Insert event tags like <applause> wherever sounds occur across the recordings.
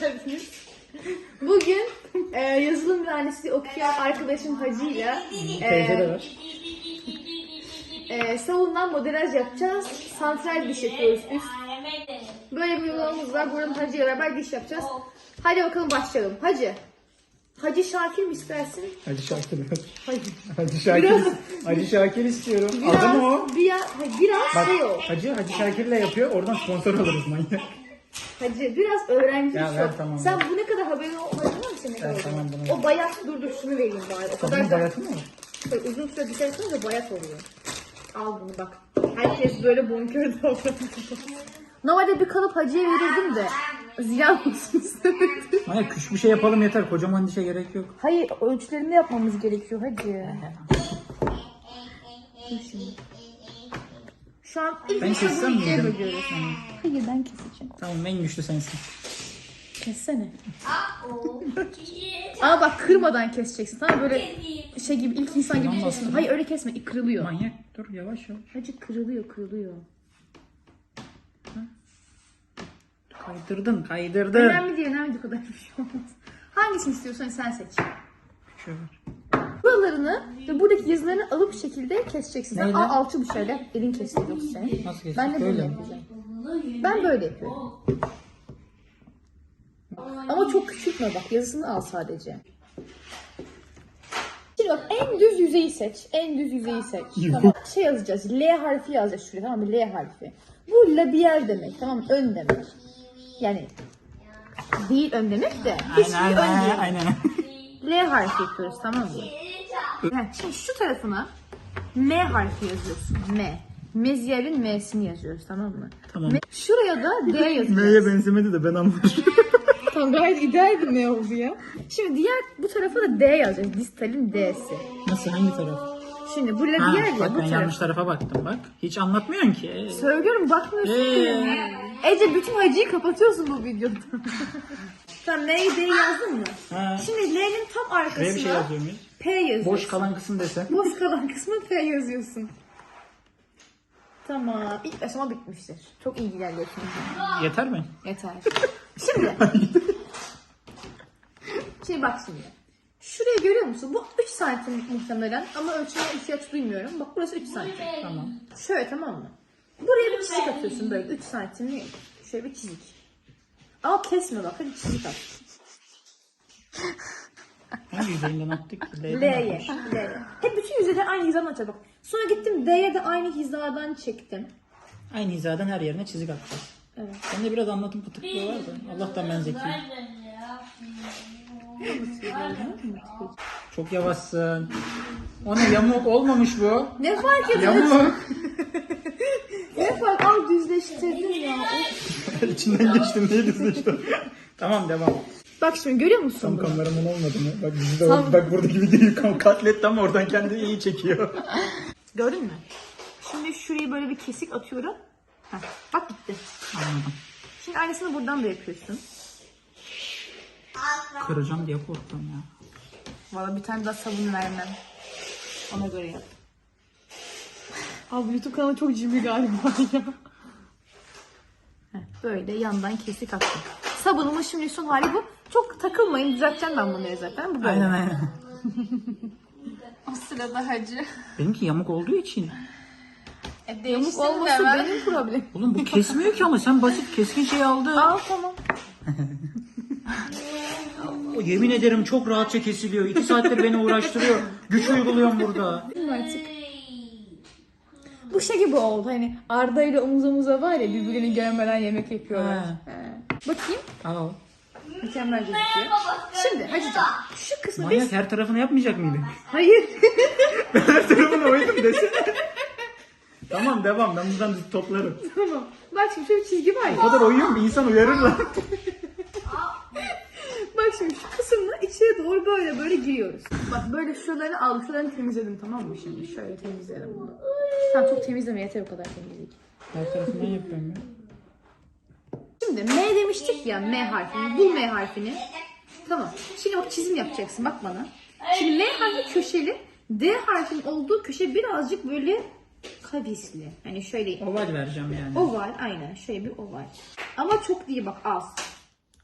geldiniz. Bugün e, yazılım mühendisliği okuyan arkadaşım Hacı ile Teyze de e, var. e, savundan modelaj yapacağız. Santral diş yapıyoruz üst. Böyle bir uygulamamız var. Buradan Hacı ile beraber diş yapacağız. Hadi bakalım başlayalım. Hacı. Hacı Şakir mi istersin? Hacı Şakir. Hacı. Hacı Şakir. Biraz- Hacı Şakir istiyorum. Biraz, Adı mı o? biraz, biraz Bak şey o. Hacı Hacı Şakir'le yapıyor. Oradan sponsor alırız manyak. Hacı biraz öğrenci Ya şu. tamam. Sen bu ne kadar haberin olmadın mı senin? Ver, tamam, bunu O bayat dur dur şunu vereyim bari. O kadar Kadının da mı? Böyle uzun süre dışarı çıkınca bayat oluyor. Al bunu bak. Herkes böyle bonkör davranıyor. <laughs> Normalde bir kalıp hacıya verirdim de ziyan olsun istemedim. Manyak küçük bir şey yapalım yeter. Kocaman dişe gerek yok. Hayır ölçülerini yapmamız gerekiyor hacı. Dur şimdi. Şu an Ben kessem mi ikiye yedim? bölüyoruz. Hayır ben keseceğim. Tamam en güçlü sensin. Kessene. Ama bak kırmadan keseceksin. Tamam böyle şey gibi ilk insan gibi Tamam, kesme. bastım. Hayır öyle kesme. kırılıyor. Manyak dur yavaş yavaş. Hacı kırılıyor kırılıyor. Kaydırdın kaydırdın. Önemli değil önemli değil o kadar bir şey olmaz. Hangisini istiyorsan sen seç. Ver. Buralarını ve buradaki yazılarını alıp şekilde keseceksin. Sen Neyle? al alçı bir şeyle elin kesti yoksa senin. Nasıl kesecek? Ben de böyle mi? yapacağım. Ben böyle yapıyorum. Ama çok küçültme bak yazısını al sadece. Şimdi bak en düz yüzeyi seç. En düz yüzeyi seç. Tamam. Şey yazacağız. L harfi yazacağız şuraya tamam mı? L harfi. Bu labiyel demek tamam mı? Ön demek. Yani değil ön demek de. Hiçbir Aynen ön değil. aynen. aynen. L harfi yapıyoruz tamam mı? Şimdi şu tarafına M harfi yazıyorsun. M. Meziyer'in M'sini yazıyoruz tamam mı? Tamam. M- Şuraya da D yazıyoruz. M'ye benzemedi de ben anladım. <laughs> Tamam gayet ideal bir M oldu ya. Şimdi diğer bu tarafa da D yazacağız. Distalin D'si. Nasıl hangi taraf? Şimdi bu Ha, labiyel ya bak bu ben yanlış taraf. tarafa baktım bak. Hiç anlatmıyorsun ki. Söylüyorum bakmıyorsun ki. Ee? Ece bütün hacıyı kapatıyorsun bu videoda. <laughs> Sen M'yi D yazdın mı? Ha. Şimdi L'nin tam arkasına Buraya bir şey yazıyor muyuz? P yazıyorsun. Boş kalan kısım dese. Boş kalan kısmı P yazıyorsun. Tamam. İlk aşama bitmiştir. Çok iyi ilerliyorsun. Yeter mi? Yeter. Şimdi. şimdi bak şimdi. Şuraya görüyor musun? Bu 3 santim muhtemelen ama ölçmeye ihtiyaç duymuyorum. Bak burası 3 santim. Tamam. Şöyle tamam mı? Buraya bir çizik atıyorsun böyle 3 santimli. Şöyle bir çizik. Ama kesme bak hadi çizik at. Hangi yüzeyinden attık? L'ye. L'ye. Hep bütün yüzeyleri aynı hizadan atacağız bak. Sonra gittim D'ye de aynı hizadan çektim. Aynı hizadan her yerine çizik atacağız. Evet. Bende biraz anlatım kıtıklığı var da. Allah'tan ben zekiyim. Çok yavaşsın. O ne yamuk olmamış bu. Ne fark ediyor? Yamuk. Ne fark? Al düzleştirdin ya. <laughs> İçinden geçtim neydi işte. tamam devam. Bak şimdi görüyor musun Tam bunu? kameraman olmadı mı? Bak bizi de Tam- bak buradaki videoyu kam- katlet tam oradan kendi iyi çekiyor. <laughs> Gördün mü? Şimdi şurayı böyle bir kesik atıyorum. Heh, bak gitti. Anladım. Şimdi aynısını buradan da yapıyorsun. Kıracağım diye korktum ya. Valla bir tane daha sabun vermem. Ona göre yap. Abi YouTube kanalı çok cimri galiba ya. Heh, böyle yandan kesik attım. Sabunumun şimdi son hali bu. Çok takılmayın. Düzelteceğim ben bunları zaten. Bu böyle. Aynen aynen. O sırada hacı. Benimki yamuk olduğu için. E, Yamuk olması benim problem. Oğlum bu kesmiyor ki ama sen basit keskin şey aldın. Al tamam. O <laughs> yemin ederim çok rahatça kesiliyor. İki saattir beni uğraştırıyor. Güç uyguluyorum burada. Artık. Bu şey gibi oldu hani Arda ile omuz omuza var ya birbirini görmeden yemek yapıyorlar. Ha. He. Bakayım. Al. Mükemmel gözüküyor. Şimdi Hacı'cığım şu kısmı biz... Manyak her tarafını yapmayacak mıydın? Hayır. <laughs> her tarafını oydum desene. tamam devam ben buradan toplarım. tamam. Bak şimdi şöyle bir çizgi var O ya. kadar oyuyor mu? İnsan uyarır lan. Bak şimdi şu içeri doğru böyle böyle giriyoruz. Bak böyle şuralarını al. Şuralarını temizledim tamam mı şimdi? Şöyle temizleyelim bunu. Tamam çok temizleme yeter o kadar temizlik. Her tarafından yapıyorum ya. Şimdi M demiştik ya M harfini. Bul M harfini. Tamam. Şimdi bak çizim yapacaksın bak bana. Şimdi M harfi köşeli. D harfinin olduğu köşe birazcık böyle kavisli. Hani şöyle Oval vereceğim yani. oval aynen şöyle bir oval. Ama çok değil bak az.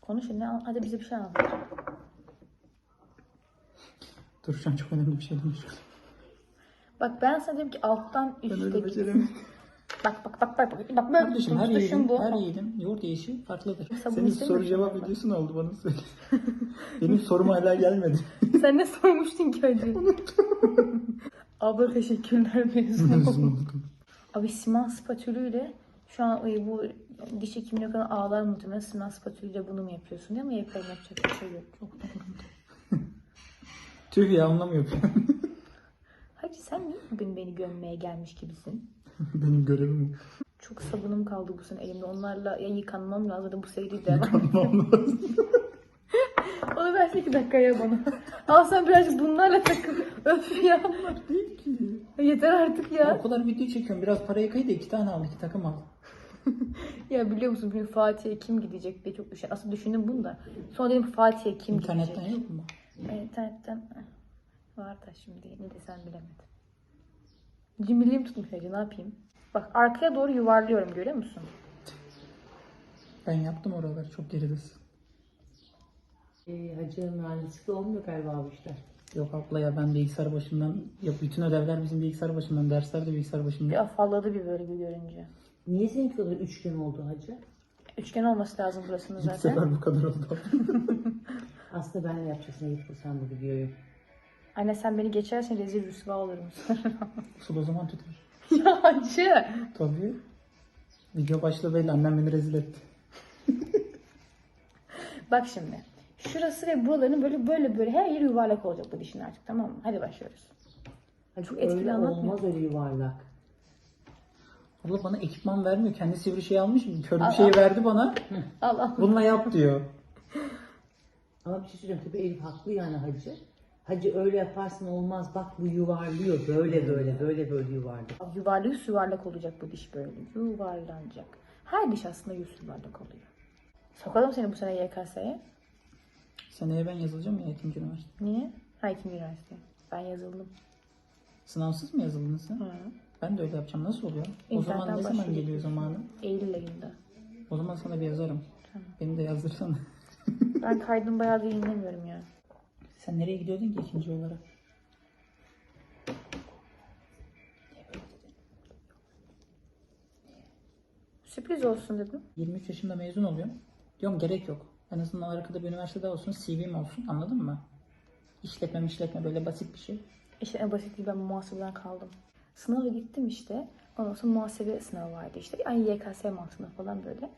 Konuş ne hadi bize bir şey anlat. Dur şu an çok önemli bir şey demiştim. Bak ben sana dedim ki alttan Ben üste öyle git. beceremedim. Bak bak bak bak bak. Bak böyle Kardeşim her tutuşun yiğidin, bu. her yiğidin yoğurt yiyişi farklıdır. Mesela bunu Senin istemiyorum soru cevap ben. videosu ne oldu bana söyle. <laughs> Benim sorum hala gelmedi. <laughs> Sen ne sormuştun ki hacı? Abla teşekkürler mezun oldum. Abi siman spatülüyle şu an e, bu diş hekimine kadar ağlar muhtemelen siman spatülüyle bunu mu yapıyorsun değil mi? Yaparım yapacak bir şey yok. Çok Tüh ya yapıyorum? Hacı sen niye bugün beni gömmeye gelmiş gibisin? <laughs> Benim görevim Çok sabunum kaldı bu sene elimde. Onlarla ya yıkanmam lazım da bu seri devam. o. <laughs> Onu versene iki dakikaya bana. Al sen birazcık bunlarla takıl. <laughs> Öf ya. Değil ki. Yeter artık Ya. ya. O kadar video çekiyorum. Biraz parayı kaydı iki tane al, iki takım al. Ya biliyor musun bugün Fatih'e kim gidecek diye çok düşün. Aslında düşündüm bunu da. Sonra dedim Fatih'e kim İnternetten gidecek? yok mu? İnternetten var da şimdi ne desem bilemedim. Cimriliğim tutmuş hacı ne yapayım? Bak arkaya doğru yuvarlıyorum görüyor musun? Ben yaptım oraları. Çok geridesin. Ee, hacı mühendislikte olmuyor galiba bu işler. Yok abla ya ben bilgisayar başından yap bütün ödevler bizim bilgisayar başından dersler de bilgisayar Bir başından. afalladı bir böyle bir görünce. Niye seninki kadar üçgen oldu hacı? Üçgen olması lazım burasının İlk zaten. sefer bu kadar oldu. <laughs> Aslında ben de yapacaksın yapırsan bu videoyu. Anne sen beni geçersen rezil rüsva olurum. <laughs> Usul o zaman tutar. ya hacı. Tabii. Video başladı belli. Annem beni rezil etti. <laughs> Bak şimdi. Şurası ve buraların böyle böyle böyle her yeri yuvarlak olacak bu dişin artık tamam mı? Hadi başlıyoruz. Hacı Çok etkili öyle anlatmıyor. olmaz öyle yuvarlak. Abla bana ekipman vermiyor. Kendi sivri şey almış. Kör bir şey verdi bana. Al al. Bununla yap diyor. Ama bir şey söyleyeyim tabii Elif haklı yani hacı. Hacı öyle yaparsın olmaz bak bu yuvarlıyor böyle böyle böyle böyle yuvarlıyor. Yuvarlak yüz yuvarlak olacak bu diş böyle. Yuvarlanacak. Her diş aslında yüz yuvarlak oluyor. Sokalım seni bu sene YKS'ye. Seneye ben yazılacağım ya ikinci üniversite. Niye? Ha ikinci üniversite. Ben yazıldım. Sınavsız mı yazıldın sen? Hı. Ben de öyle yapacağım. Nasıl oluyor? O İnternetten zaman ne zaman geliyor zamanı? Eylül ayında. O zaman sana bir yazarım. Beni de yazdırsana. Ben kaydım bayağı da yayınlamıyorum ya. Sen nereye gidiyordun ki ikinci olarak? Sürpriz olsun dedim. 23 yaşında mezun oluyorum. Diyorum gerek yok. En azından arkada bir üniversitede olsun, CV'm olsun. Anladın mı? İşletme işletme böyle basit bir şey. İşte en basit değil ben muhasebeden kaldım. Sınava gittim işte. Ondan sonra muhasebe sınavı vardı işte. Aynı YKS mantığında falan böyle.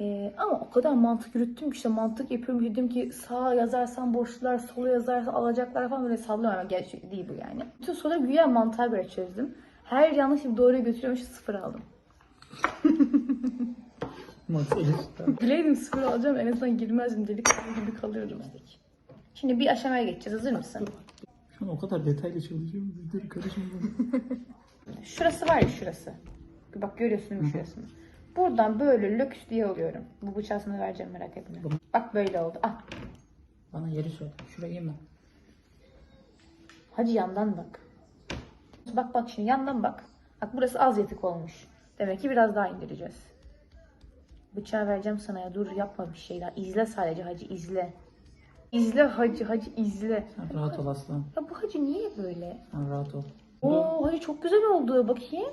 Ee, ama o kadar mantık yürüttüm ki işte mantık yapıyorum. Dedim ki sağa yazarsam boşluklar, sola yazarsam alacaklar falan böyle sallıyorum ama gerçek değil bu yani. Bütün soruları güya mantığa göre çözdüm. Her yanlış bir doğruya götürüyormuş sıfır aldım. <laughs> Bileydim sıfır alacağım en azından girmezdim delik gibi kalıyordum. Şimdi bir aşamaya geçeceğiz. Hazır mısın? Şu an o kadar detaylı çalışıyorum. Dur karışma bana. Şurası var ya şurası. Bak görüyorsun değil mi şurasını? Buradan böyle löks diye alıyorum. Bu bıçağı sana vereceğim merak etme. Bak böyle oldu. Ah. Bana yeri söyle. Şurayı yeme. Hadi yandan bak. Bak bak şimdi yandan bak. Bak burası az yatık olmuş. Demek ki biraz daha indireceğiz. Bıçağı vereceğim sana ya. Dur yapma bir şey daha. İzle sadece hacı izle. İzle hacı hacı izle. Sen rahat ol aslan. Ya bu hacı niye böyle? Sen rahat ol. Oo hacı çok güzel oldu. Bakayım.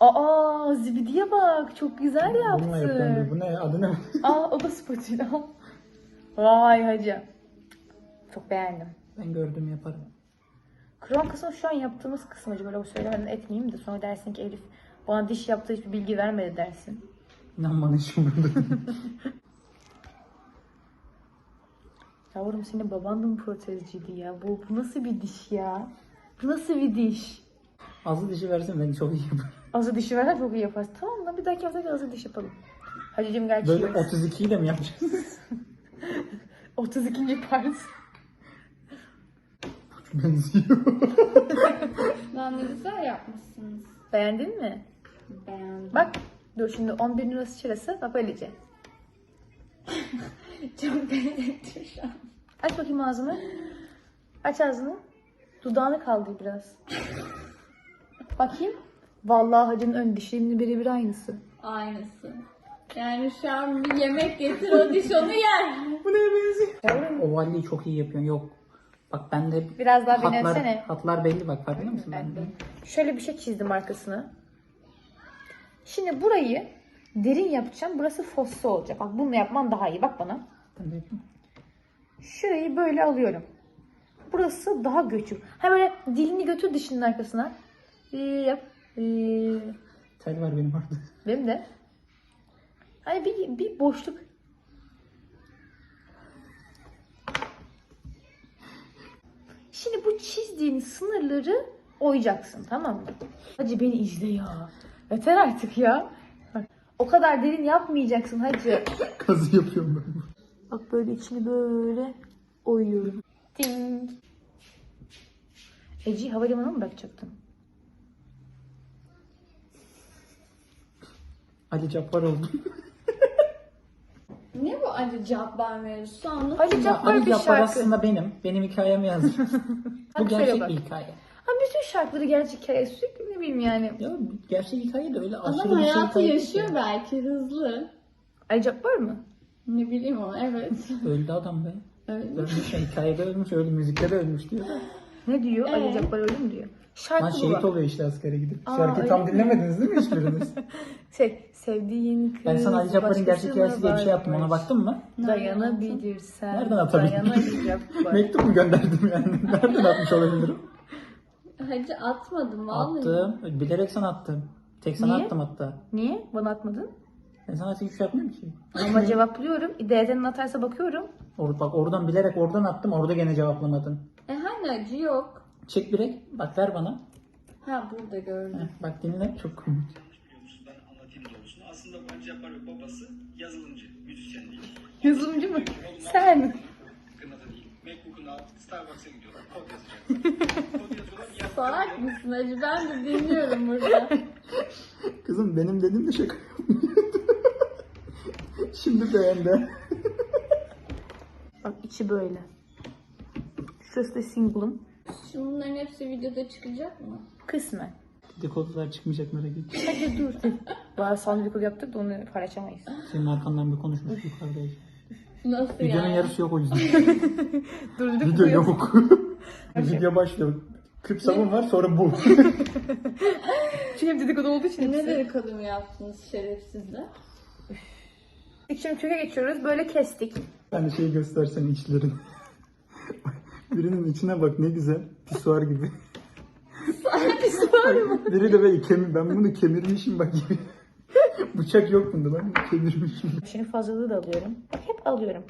Aa zibidiye bak. Çok güzel Bununla yapıyorum. yaptı. diyor. Bu ne? Adı ne? Aa o da spatula. Vay hacı. Çok beğendim. Ben gördüm yaparım. Krom kısmı şu an yaptığımız kısım hacı. Böyle söylemeden etmeyeyim de sonra dersin ki Elif bana diş yaptığı hiçbir bilgi vermedi dersin. İnan bana işim burada. <laughs> Yavrum senin baban da mı protezciydi ya? Bu, bu nasıl bir diş ya? Bu nasıl bir diş? Azı dişi versin beni çok iyi yapar. Azı dişi versen çok iyi yaparsın. Tamam lan bir dahaki hafta azı diş yapalım. Hacıcığım gel Böyle cheers. 32 ile mi yapacağız? <laughs> 32. part. Benziyor. <laughs> Lan ne güzel yapmışsınız. Beğendin mi? Beğendim. Bak dur şimdi 11 lirası şurası. Bak böylece. <laughs> Çok beğendim şu an. Aç bakayım ağzını. Aç ağzını. Dudağını kaldır biraz. bakayım. Vallahi hacının ön dişlerinin birebir aynısı. Aynısı. Yani şu an bir yemek getir o diş onu yer. <laughs> Bu neye benziyor? Ovalliği çok iyi yapıyorsun. Yok. Bak bende Biraz daha hatlar, denesene. hatlar belli bak farkında mısın? Ben de. Şöyle bir şey çizdim arkasına. Şimdi burayı derin yapacağım. Burası fossa olacak. Bak bunu yapman daha iyi. Bak bana. Ben de yapayım. Şurayı böyle alıyorum. Burası daha göçük. Ha böyle dilini götür dişinin arkasına. Ee, yap. Ee, Tel var benim orada. benim de. Hani bir, bir boşluk. Şimdi bu çizdiğin sınırları oyacaksın tamam mı? Hacı beni izle ya. Yeter artık ya. Bak, o kadar derin yapmayacaksın hacı. <laughs> Kazı yapıyorum ben. Bak böyle içini böyle oyuyorum. Ding. Eci havalimanına mı bırakacaktın? Ali Cabbar oldu. <laughs> Ne bu Ali Cabbar mevzusu anlat. Ali Cabbar Ali bir Cabbar şarkı. aslında benim. Benim hikayemi yazmış. <laughs> Bu gerçek bak. bir hikaye. Ha bütün şarkıları gerçek hikaye sürekli ne bileyim yani. Ya gerçek hikaye de öyle aşırı Adam bir şey hayatı hikaye değil yaşıyor ki. belki hızlı. Ali Cabbar mı? Ne bileyim ama evet. <laughs> Öldü adam be. Ölmüş ya, hikayede ölmüş, öyle müzikte de ölmüş diyor. Ne diyor? Ali Ee? Cabbar mi diyor? Şarkı bu. şehit oluyor işte askere gidip. Aa, Şarkıyı öyle tam mi? dinlemediniz değil mi hiçbiriniz? <laughs> Şey, sevdiğin kız ben sana Ali Cabbar'ın gerçek hikayesi diye bir şey yaptım. Ona baktın mı? Dayanabilirsen. Nereden atabilirim? Dayanabilirsen. <laughs> Mektup mu gönderdim yani? <laughs> Nereden atmış olabilirim? Hacı atmadım vallahi. Attım. Bilerek sana attım. Tek sana Niye? attım hatta. Niye? Bana atmadın. Ben sana hiçbir şey yapmıyorum ki. Ama cevaplıyorum. DT'nin atarsa bakıyorum. Or bak oradan bilerek oradan attım. Orada gene cevaplamadın. E hani acı yok. Çek direkt. Bak ver bana. Ha burada gördüm. Heh, bak dinle. Çok komik. biliyor musun? Ben anlatayım doğrusunu. Aslında bu Ali Cabbar ve babası yazılımcı, müzisyen değil. Yazılımcı mı? Sen. Hakkında da değil. MacBook'unu al, Starbucks'a gidiyorlar. Kod yazacaklar. Kod yazıyorlar, yazdıkları Salak mısın Hacı? Ben de dinliyorum burada. <laughs> Kızım benim dediğim de şaka <laughs> Şimdi beğendi. Bak içi böyle. Şurası da single'ım. Şimdi bunların hepsi videoda çıkacak mı? Kısmen. Dedikodular çıkmayacak merak etme. Hadi dur. <laughs> Bayağı sandviç yaptık da onu paylaşamayız. Senin arkandan bir konuşmuş yukarıdayız. Nasıl Videonun yani? yarısı yok o yüzden. <laughs> Durduk Video yok. Video başlıyor. 40 sabun var sonra bu. <laughs> Çünkü hep dedikodu olduğu için Ne hepsi. dedikodu mu yaptınız şerefsizler? Şimdi köke geçiyoruz. Böyle kestik. Ben de şeyi göstersen içlerini. Birinin içine bak ne güzel. Pisuar gibi. Pisuar mı? Biri de böyle kemir. Ben bunu kemirmişim bak gibi. <laughs> Bıçak yok bunda ben bunu kemirmişim. Şimdi fazlalığı da alıyorum. Bak hep alıyorum.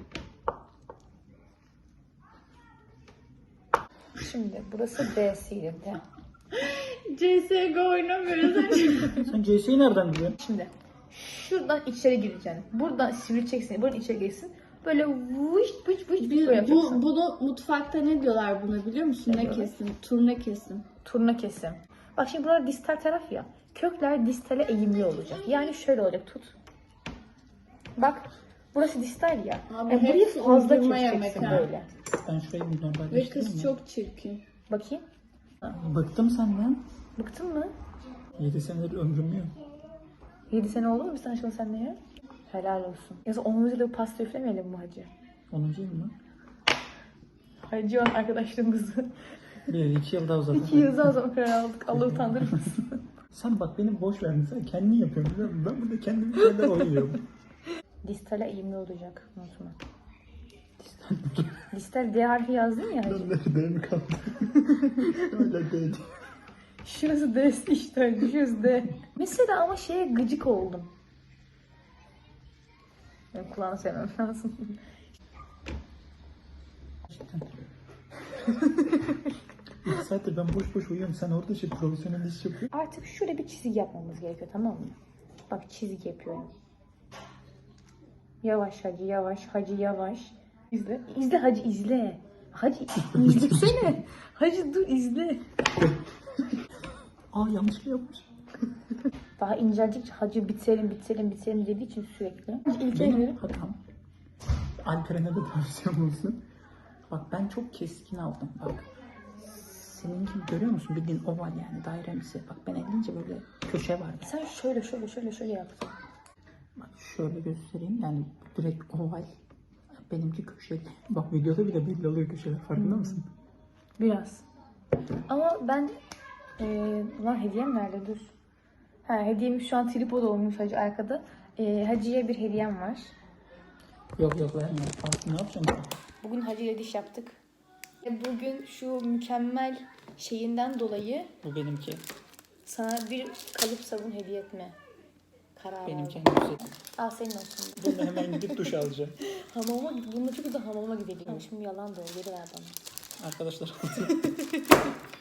Şimdi burası D silindi. <laughs> CSGO oynamıyoruz. <laughs> Sen CS'yi nereden biliyorsun? Şimdi şuradan içeri gireceksin. Buradan sivrileceksin. Buradan içeri girsin. Böyle vış vış vış böyle Bu, yapacaksın. bunu mutfakta ne diyorlar buna biliyor musun? Ne kesim? Turna kesim. Turna kesim. Bak şimdi buralar distal taraf ya. Kökler distale eğimli olacak. Yani şöyle olacak tut. Bak burası distal ya. Abi yani burayı hepsi fazla uydurma keseceksin yemek ha. böyle. Ben şurayı bir Ve normalleştireyim kız mi? çok çirkin. Bakayım. Bıktım senden. Bıktın mı? 7 senedir ömrüm yok. 7 sene oldu mu biz tanışmalı seninle ya? Helal olsun. Yoksa 10. yılda bir pasta üflemeyelim mi hacı? 10. yıl mı? Hacı olan arkadaşlığımızı. <laughs> Bir, iki yıl daha uzadı. 2 yıl daha zaman karar aldık. Allah utandırmasın. <laughs> Sen bak beni boş verdin. Sen kendin yapıyorsun biliyor musun? Ben burada kendimi kendime oynuyorum. <laughs> Distale eğimli olacak. Unutma. Distal D harfi yazdın ya hacı. Nerede mi kaldı? Öyle değil. Şurası D işte. Şurası D. Mesela ama şeye gıcık oldum. Benim kulağını sevmem lazım. <laughs> Saattir ben boş boş uyuyorum. Sen orada şey profesyonel iş yapıyorsun. Artık şurada bir çizgi yapmamız gerekiyor tamam mı? Bak çizgi yapıyorum. Yavaş hacı yavaş hacı yavaş. İzle. İzle hacı izle. Hacı <laughs> izlesene. hacı dur izle. Aa yanlış mı yapmış? Daha inceldikçe hacı bitirelim bitirelim bitirelim dediği için sürekli. Hacı ilk Benim elleri. hatam. Alperen'e de tavsiyem olsun. Bak ben çok keskin aldım. Bak. Senin gibi görüyor musun? Bildiğin oval yani dairemsi. Bak ben elince böyle köşe var. Sen şöyle şöyle şöyle şöyle yaptın. Bak şöyle göstereyim yani direkt oval. Benimki köşeli. Bak videoda bile belli oluyor köşeler farkında mısın? Biraz. Ama ben eee lan hediyem nerede dur. Ha hediyem şu an tripod olmuş hacı arkada. Eee hacıya bir hediyem var. Yok yok verme. Ne yapacağım? Bugün hacı ile diş yaptık. Bugün şu mükemmel şeyinden dolayı Bu benimki. sana bir kalıp sabun hediye etme kararı Benimki aldım. en. Al senin olsun. <laughs> Bunu hemen gidip duş alacağım. <laughs> Hamama, bununla çok da hamama gidelim. Şimdi yalan da o, geri ver bana. Arkadaşlar <laughs>